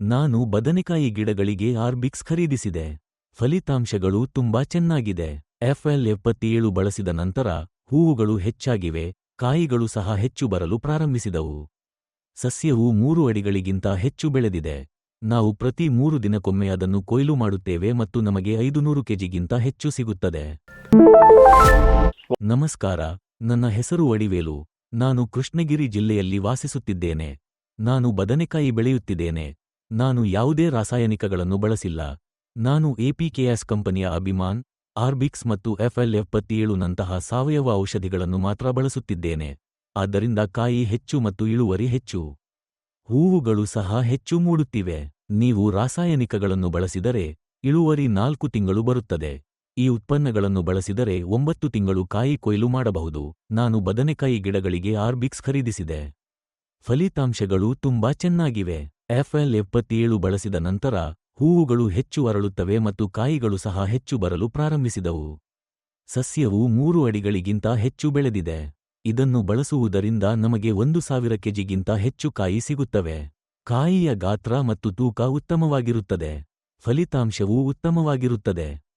ನಾನು ಬದನೆಕಾಯಿ ಗಿಡಗಳಿಗೆ ಆರ್ಬಿಕ್ಸ್ ಖರೀದಿಸಿದೆ. ಫಲಿತಾಂಶಗಳು ತುಂಬಾ ಚೆನ್ನಾಗಿದೆ. ಎಫ್ಎಲ್ ಎಪ್ಪತ್ತೇಳು ಬಳಸಿದ ನಂತರ ಹೂವುಗಳು ಹೆಚ್ಚಾಗಿವೆ, ಕಾಯಿಗಳು ಸಹ ಹೆಚ್ಚು ಬರಲು ಪ್ರಾರಂಭಿಸಿದವು. ಸಸ್ಯವು ಮೂರು ಅಡಿಗಳಿಗಿಂತ ಹೆಚ್ಚು ಬೆಳೆದಿದೆ. ನಾವು ಪ್ರತಿ ಮೂರು ದಿನಕ್ಕೊಮ್ಮೆ ಅದನ್ನು ಕೊಯ್ಲು ಮಾಡುತ್ತೇವೆ ಮತ್ತು ನಮಗೆ ಐದುನೂರು ಕೆಜಿಗಿಂತ ಹೆಚ್ಚು ಸಿಗುತ್ತದೆ. ನಮಸ್ಕಾರ, ನನ್ನ ಹೆಸರು ಅಡಿವೇಲು. ನಾನು ಕೃಷ್ಣಗಿರಿ ಜಿಲ್ಲೆಯಲ್ಲಿ ವಾಸಿಸುತ್ತಿದ್ದೇನೆ. ನಾನು ಬದನೆಕಾಯಿ ಬೆಳೆಯುತ್ತಿದ್ದೇನೆ. ನಾನು ಯಾವುದೇ ರಾಸಾಯನಿಕಗಳನ್ನು ಬಳಸಿಲ್ಲ. ನಾನು ಎಪಿಕೆಎಸ್ ಕಂಪನಿಯ ಅಭಿಮಾನ್, ಆರ್ಬಿಕ್ಸ್ ಮತ್ತು ಎಫ್ಎಲ್ ಎಪ್ಪತ್ತೇಳು ನಂತಹ ಸಾವಯವ ಔಷಧಿಗಳನ್ನು ಮಾತ್ರ ಬಳಸುತ್ತಿದ್ದೇನೆ. ಆದ್ದರಿಂದ ಕಾಯಿ ಹೆಚ್ಚು ಮತ್ತು ಇಳುವರಿ ಹೆಚ್ಚು. ಹೂವುಗಳು ಸಹ ಹೆಚ್ಚು ಮೂಡುತ್ತಿವೆ. ನೀವು ರಾಸಾಯನಿಕಗಳನ್ನು ಬಳಸಿದರೆ ಇಳುವರಿ ನಾಲ್ಕು ತಿಂಗಳು ಬರುತ್ತದೆ. ಈ ಉತ್ಪನ್ನಗಳನ್ನು ಬಳಸಿದರೆ ಒಂಬತ್ತು ತಿಂಗಳು ಕಾಯಿ ಕೊಯ್ಲು ಮಾಡಬಹುದು. ನಾನು ಬದನೆಕಾಯಿ ಗಿಡಗಳಿಗೆ ಆರ್ಬಿಕ್ಸ್ ಖರೀದಿಸಿದೆ. ಫಲಿತಾಂಶಗಳು ತುಂಬಾ ಚೆನ್ನಾಗಿವೆ. ಎಫ್ಎಲ್ ಎಪ್ಪತ್ತೇಳು ಬಳಸಿದ ನಂತರ ಹೂವುಗಳು ಹೆಚ್ಚು ಅರಳುತ್ತವೆ ಮತ್ತು ಕಾಯಿಗಳು ಸಹ ಹೆಚ್ಚು ಬರಲು ಪ್ರಾರಂಭಿಸಿದವು. ಸಸ್ಯವು ಮೂರು ಅಡಿಗಳಿಗಿಂತ ಹೆಚ್ಚು ಬೆಳೆದಿದೆ. ಇದನ್ನು ಬಳಸುವುದರಿಂದ ನಮಗೆ ಒಂದು ಸಾವಿರ ಕೆಜಿಗಿಂತ ಹೆಚ್ಚು ಕಾಯಿ ಸಿಗುತ್ತವೆ. ಕಾಯಿಯ ಗಾತ್ರ ಮತ್ತು ತೂಕ ಉತ್ತಮವಾಗಿರುತ್ತದೆ. ಫಲಿತಾಂಶವೂ ಉತ್ತಮವಾಗಿರುತ್ತದೆ.